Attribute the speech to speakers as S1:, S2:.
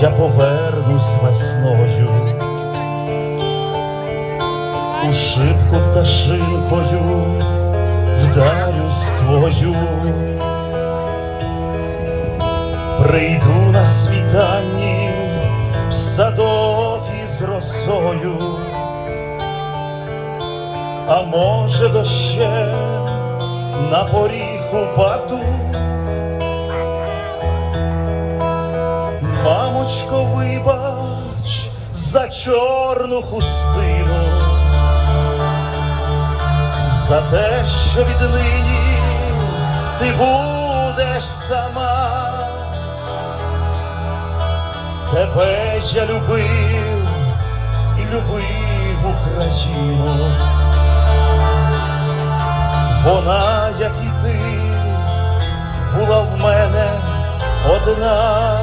S1: я повернусь весною, у шибку пташинкою вдарюсь твою, прийду на світанні в садок із росою, а може дощем на поріг упаду. Мамочко, вибач за чорну хустину, за те, що віднині ти будеш сама, тебе я любив і любив Україну, вона, як і ти, була в мене одна.